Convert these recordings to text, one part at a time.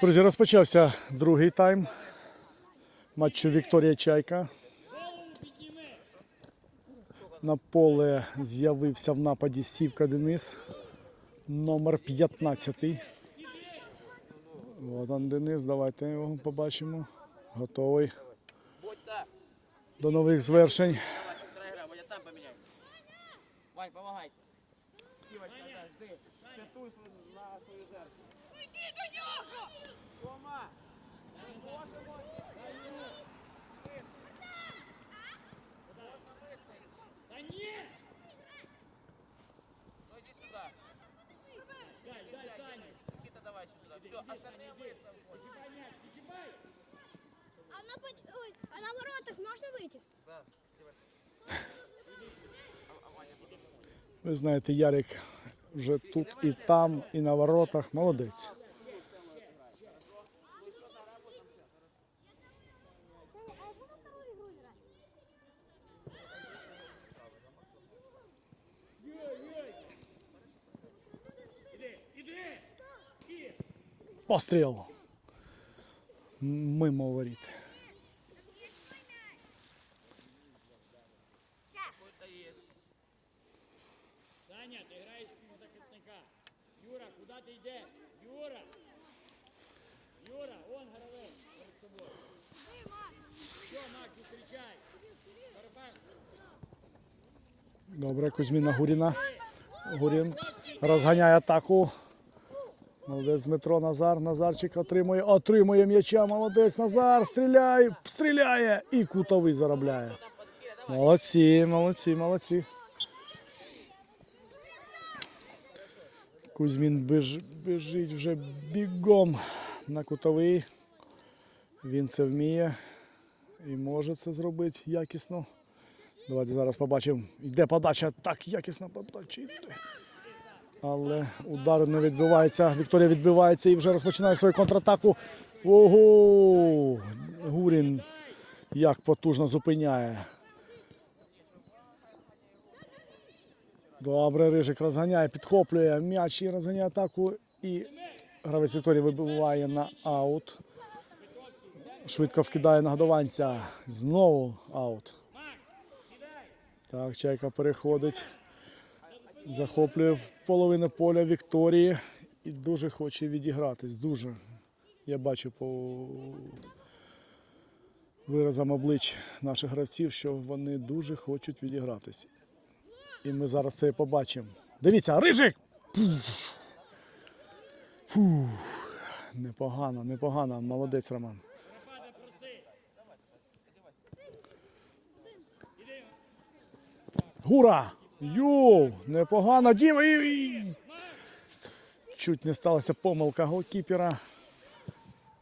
Друзі, розпочався другий тайм матчу Вікторія Чайка. На поле з'явився в нападі Сівка Денис, номер 15. От он Денис, давайте його побачимо. Готовий до нових звершень. Вань, жди. Пятуй на свою жертву. Иди до него! Тома! Ну иди сюда. Дай, дай, Саня. Никита, давай сюда. Все, остальные выставь. А на, под- ой, а на воротах можно выйти? Да, Ви знаєте, Ярик вже тут і там, і на воротах. Молодець. Постріл. Мимо воріт. Саня, ти граєш захисника. Юра, куди ти йдеш? Юра! Юра, он гравець перед тобою. Що, Мак, кричай. Барабан. Добре, Кузьміна Гуріна. Гурін розганяє атаку. Молодець Дмитро Назар. Назарчик отримує, отримує м'яча. Молодець Назар. Стріляє, стріляє і кутовий заробляє. Молодці, молодці, молодці. Кузьмін біж, біжить вже бігом на кутовий. Він це вміє і може це зробити якісно. Давайте зараз побачимо. Йде подача. Так, якісна подача йде. Але удар не відбивається. Вікторія відбивається і вже розпочинає свою контратаку. Ого! Гурін як потужно зупиняє. Добре, Рижик розганяє, підхоплює м'яч і розганяє атаку. І гравець Вікторії вибиває на аут. Швидко вкидає на годованця. Знову аут. Так, чайка переходить. Захоплює половину поля Вікторії і дуже хоче відігратись. Дуже. Я бачу по виразам облич наших гравців, що вони дуже хочуть відігратись. І ми зараз це побачимо. Дивіться, рижик! Фух. Непогано, непогано. Молодець Роман. Гура! Йоу! Непогано. Діма! Чуть не сталася помилка голкіпера.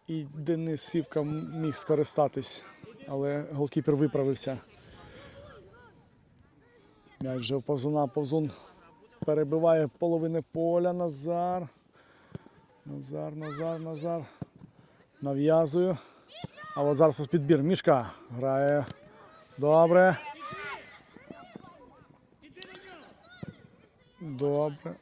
І Денис Сівка міг скористатись, але голкіпер виправився. М'яч вже в повзуна, повзун перебиває половини поля. Назар. Назар, Назар, Назар. Нав'язую. А от зараз підбір. Мішка грає. Добре. Добре.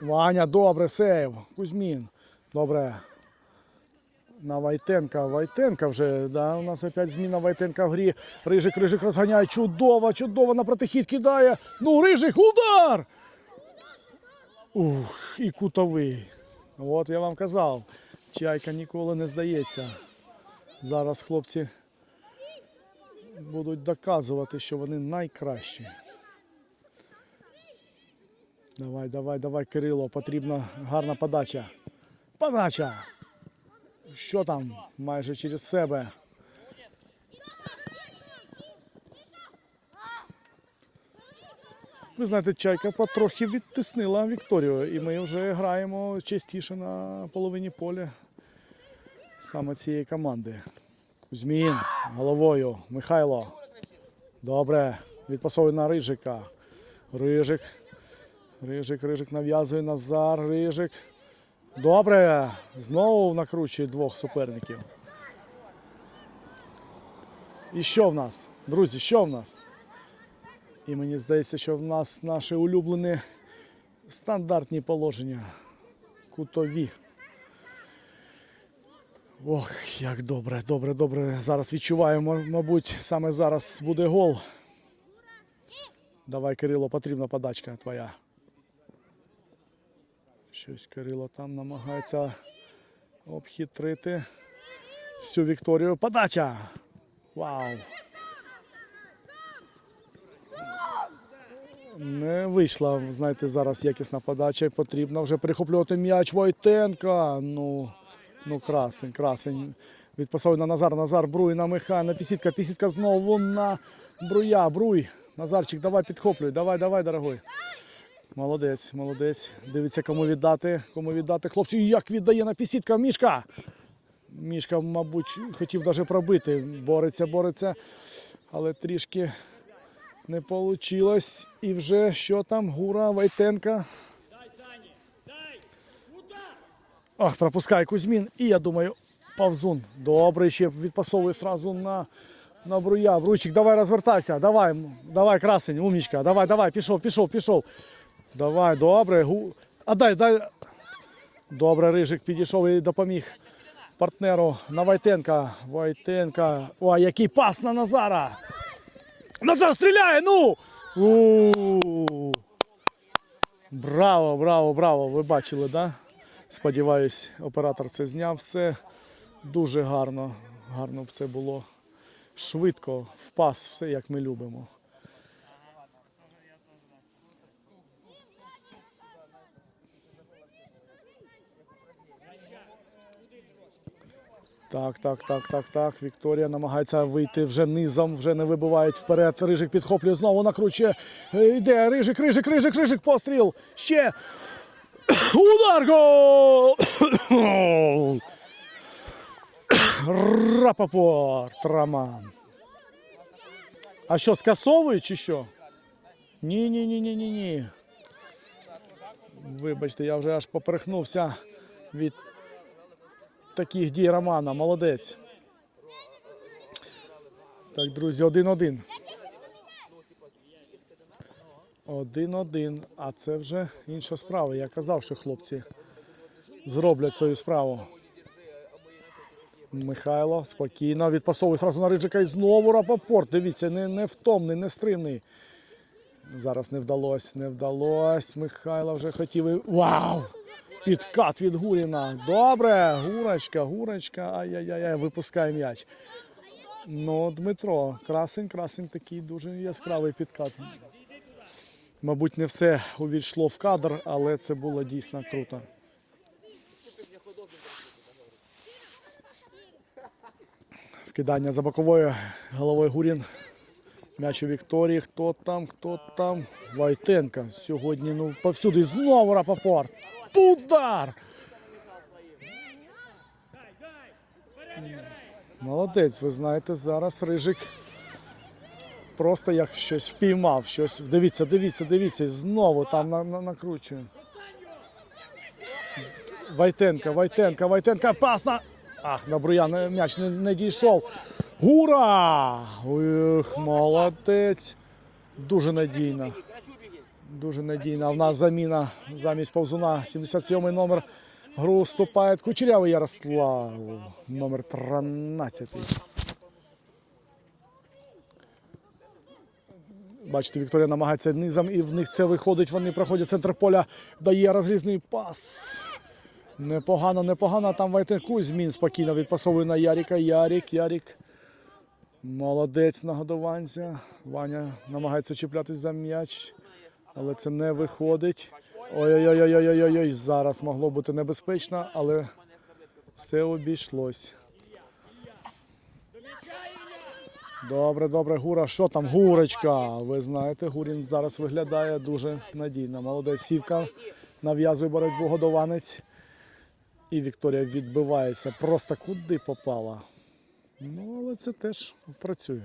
Ваня, добре, сейв. Кузьмін. Добре. На Вайтенка. Вайтенка вже. Да, у нас опять зміна Вайтенка в грі. Рижик, Рижик розганяє. Чудово, чудово на протихід кидає. Ну, Рижик, удар! Ух, і кутовий. От я вам казав. Чайка ніколи не здається. Зараз хлопці будуть доказувати, що вони найкращі. Давай, давай, давай, Кирило, потрібна гарна подача. Подача! Що там? Майже через себе. Ви знаєте, чайка потрохи відтиснила Вікторію, і ми вже граємо частіше на половині поля саме цієї команди. Кузьмін головою. Михайло. Добре. Відпасовує на Рижика. Рижик. Рижик, Рижик нав'язує Назар. Рижик. Добре. Знову накручує двох суперників. І що в нас? Друзі, що в нас? І мені здається, що в нас наші улюблені стандартні положення. кутові. Ох, як добре, добре, добре. Зараз відчуваю, мабуть, саме зараз буде гол. Давай, Кирило, потрібна подачка твоя. Щось Кирило там намагається обхитрити всю Вікторію. Подача! Вау! Не вийшла, знаєте, зараз якісна подача. Потрібно вже перехоплювати м'яч Войтенка. Ну, ну красень, красень. Відпасовує на Назар, Назар, Бруй на Миха, на Пісітка, Пісітка знову на Бруя, Бруй. Назарчик, давай підхоплюй, давай, давай, дорогой. Молодець, молодець. Дивиться, кому віддати, кому віддати. Хлопці, як віддає на Пісітка, Мішка. Мішка, мабуть, хотів навіть пробити. Бореться, бореться, але трішки не вийшло. І вже що там? Гура, Вайтенка. Дай, Сані, дай! Удар! Ах, пропускає Кузьмін. І я думаю, Павзун. Добре, ще відпасовує одразу на, на Бруя. Бруйчик, давай розвертайся. Давай, давай, красень, умнічка. Давай, давай, пішов, пішов, пішов. Давай, добре. Гу... А дай, дай. Добре, Рижик підійшов і допоміг партнеру на Вайтенка. Вайтенка. Ой, який пас на Назара. Назар стріляє, ну! У! Браво, браво, браво. Ви бачили, так? Да? Сподіваюсь, оператор це зняв все дуже гарно. Гарно все було. Швидко, в пас, все як ми любимо. Так, так, так, так, так. Вікторія намагається вийти вже низом, вже не вибивають вперед. Рижик підхоплює, знову накручує. Е, Йде Рижик, Рижик, Рижик, Рижик, постріл. Ще. Удар гол! Рапопорт, Роман. А що, скасовують чи що? Ні, ні, ні, ні, ні, ні. Вибачте, я вже аж поперхнувся від таких дій Романа. Молодець. Так, друзі, один-один. Один-один. А це вже інша справа. Я казав, що хлопці зроблять свою справу. Михайло спокійно відпасовує зразу на Риджика і знову Рапопорт. Дивіться, не, не втомний, не стримний. Зараз не вдалося, не вдалося. Михайло вже хотів. і- Вау! Підкат від Гуріна. Добре, гурочка, гурочка. Ай-яй-яй, випускає м'яч. Ну, Дмитро, красень, красень такий дуже яскравий підкат. Мабуть, не все увійшло в кадр, але це було дійсно круто. Вкидання за боковою головою Гурін. М'яч у Вікторії. Хто там? Хто там? Вайтенка. Сьогодні ну повсюди знову Рапопорт. Удар! Молодець, ви знаєте, зараз Рижик просто як щось впіймав, щось. Дивіться, дивіться, дивіться, знову там на, на, накручує. Вайтенка, Вайтенка, Вайтенка, пас на. Ах, на Бруян м'яч не, не дійшов. Гура! Ух, молодець. Дуже надійно. Дуже надійно. А в нас заміна замість повзуна. 77 номер. Гру вступає Кучерявий Ярослав. Номер 13. Бачите, Вікторія намагається низом, і в них це виходить. Вони проходять центр поля, дає розрізний пас. Непогано, непогано. Там Вайтен Кузьмін спокійно відпасовує на Яріка. Ярік, Ярік. Молодець нагодованця. Ваня намагається чіплятись за м'яч, але це не виходить. Ой-ой-ой-ой-ой-ой. Зараз могло бути небезпечно, але все обійшлось. Добре, добре, Гура. Що там? Гурочка. Ви знаєте, Гурін зараз виглядає дуже надійно. Молодець сівка нав'язує боротьбу годованець. І Вікторія відбивається. Просто куди попала. Ну, але це теж працює.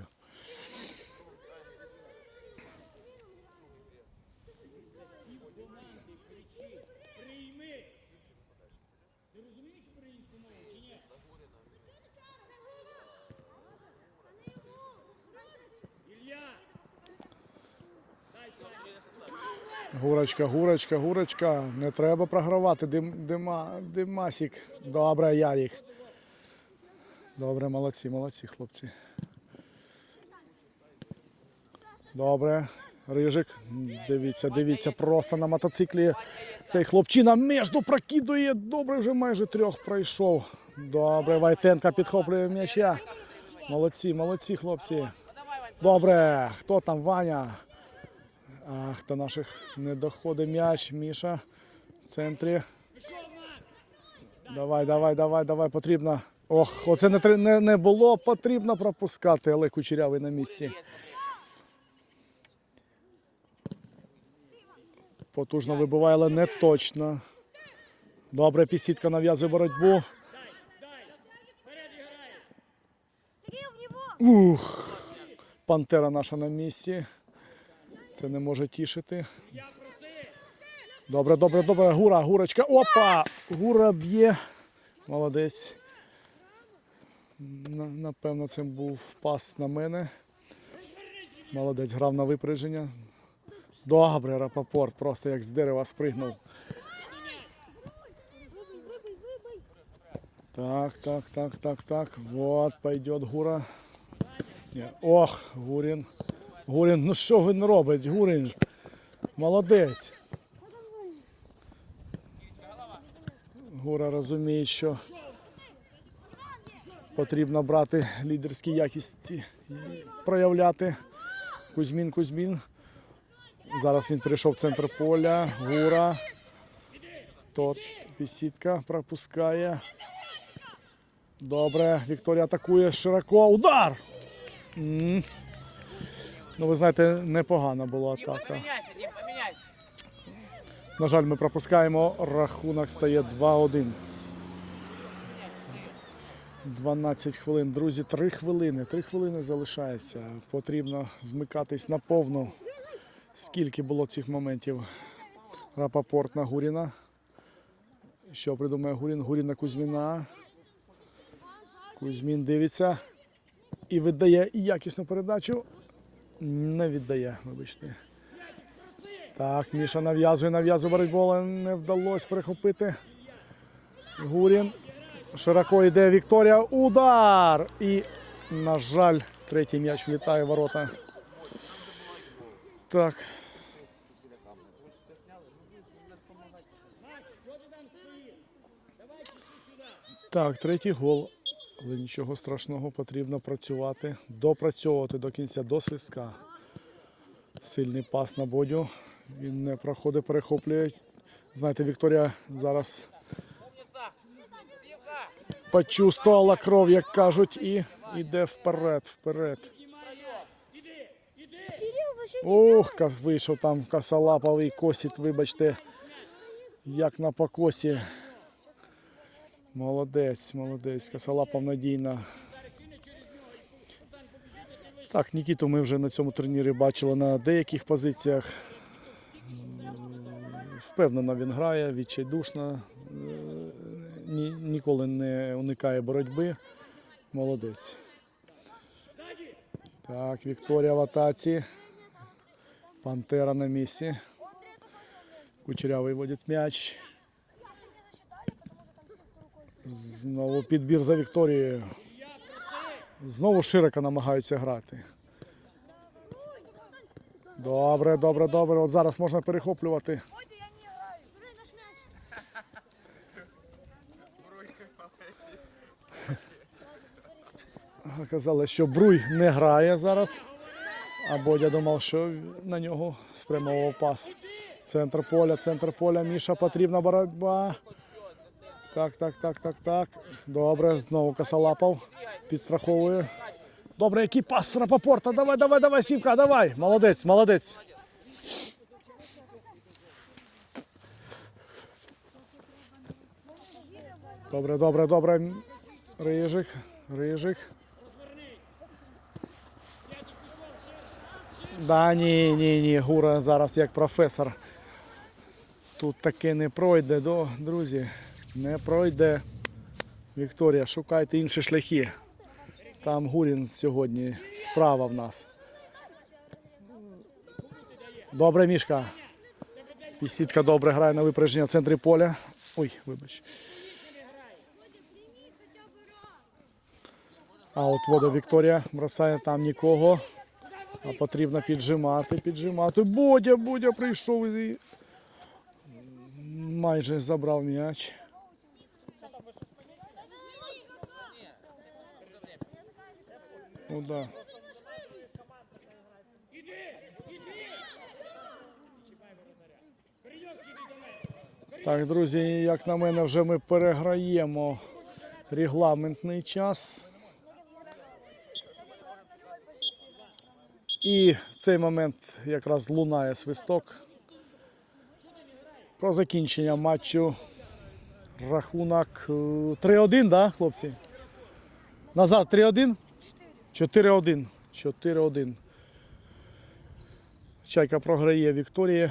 Гурочка, гурочка, гурочка. Не треба програвати. Дим, дима, димасік. Добре, Ярік. Добре, молодці, молодці, хлопці. Добре. Рижик. Дивіться, дивіться, просто на мотоциклі цей хлопчина між прокидує. Добре, вже майже трьох пройшов. Добре, Вайтенка підхоплює м'яча. Молодці, молодці, хлопці. Добре, хто там Ваня? Ах, до наших не доходить м'яч. Міша в центрі. Давай, давай, давай, давай, потрібно. Ох, оце не, не, не було потрібно пропускати, але кучерявий на місці. Потужно вибиває, але не точно. Добре, пісітка нав'язує боротьбу. Ух, пантера наша на місці. Це не може тішити. Я проти. Добре, добре, добре. Гура, гурочка. Опа! Гура б'є. Молодець. На- Напевно, це був пас на мене. Молодець, грав на випередження. Добре, Рапопорт, просто як з дерева спригнув. Выбой, выбой, выбой! Так, так, так, так, так. Вот, пойдет Гура. Ні. Ох, Гурін. Гурін, ну що він робить? Гурін. Молодець. Гура розуміє, що потрібно брати лідерські якісті, проявляти. Кузьмін, Кузьмін. Зараз він перейшов в центр поля. Гура. Хто пісітка пропускає. Добре, Вікторія атакує широко. Удар! Ну, ви знаєте, непогана була атака. На жаль, ми пропускаємо. Рахунок стає 2-1. 12 хвилин. Друзі, 3 хвилини. 3 хвилини залишається. Потрібно вмикатись на повну. Скільки було цих моментів? Рапопорт на Гуріна. Що придумає Гурін? Гурін на Кузьміна. Кузьмін дивиться і видає якісну передачу. Не віддає, вибачте. Так, Міша нав'язує, нав'язує боротьбу, але не вдалося перехопити. Гурін. Широко йде Вікторія. Удар! І, на жаль, третій м'яч влітає в ворота. Так. Так, третій гол. Але нічого страшного, потрібно працювати, допрацьовувати до кінця до свистка. Сильний пас на бодю. Він не проходить, перехоплює. Знаєте, Вікторія зараз. Почувствувала кров, як кажуть, і йде вперед, вперед. Ох, вийшов там косолаповий косить, вибачте, як на покосі. Молодець, молодець, косолапов надійна. Так, Нікіту ми вже на цьому турнірі бачили на деяких позиціях. Впевнено він грає, відчайдушно, е, ні, ніколи не уникає боротьби. Молодець. Так, Вікторія в атаці. Пантера на місці. Кучерявий виводить м'яч. Знову підбір за Вікторією. Знову широко намагаються грати. Добре, добре, добре. От зараз можна перехоплювати. Казали, що Бруй не грає зараз. А Бодя думав, що на нього спрямовував пас. Центр поля, центр поля. Міша потрібна боротьба. Так, так, так, так, так. Добре, знову косолапов. Підстраховує. Добре, який пас з Рапопорта. Давай, давай, давай, Сівка, давай. Молодець, молодець. Добре, добре, добре. Рижик, рижик. Да, ні, ні, ні, Гура зараз як професор. Тут таке не пройде, до, друзі. Не пройде. Вікторія, шукайте інші шляхи. Там Гурін сьогодні справа в нас. Добре, Мішка. Пісітка добре грає на випередження в центрі поля. Ой, вибач. А от вода Вікторія бросає там нікого. А потрібно піджимати, піджимати. Бодя, Бодя прийшов і майже забрав м'яч. Ну да. Так, друзі, як на мене, вже ми переграємо регламентний час. І в цей момент якраз лунає свисток. Про закінчення матчу. Рахунок е, 3-1, да, хлопці? Назад 3-1? 4-1. 4-1. Чайка програє Вікторії.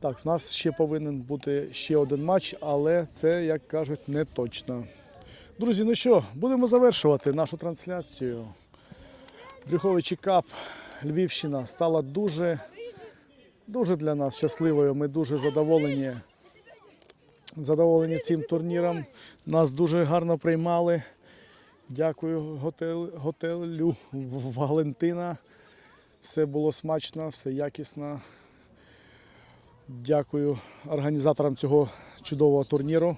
Так, в нас ще повинен бути ще один матч, але це, як кажуть, не точно. Друзі, ну що, будемо завершувати нашу трансляцію. Брюховичі Кап, Львівщина стала дуже, дуже для нас щасливою. Ми дуже задоволені. Задоволені цим турніром. Нас дуже гарно приймали. Дякую готель, готелю Валентина. Все було смачно, все якісно. Дякую організаторам цього чудового турніру.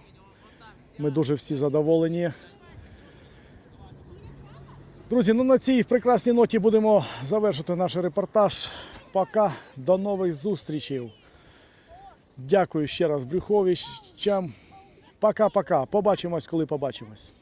Ми дуже всі задоволені. Друзі, ну на цій прекрасній ноті будемо завершити наш репортаж. Пока, до нових зустрічей. Дякую ще раз Брюховичам. Пока-пока. Побачимось, коли побачимось.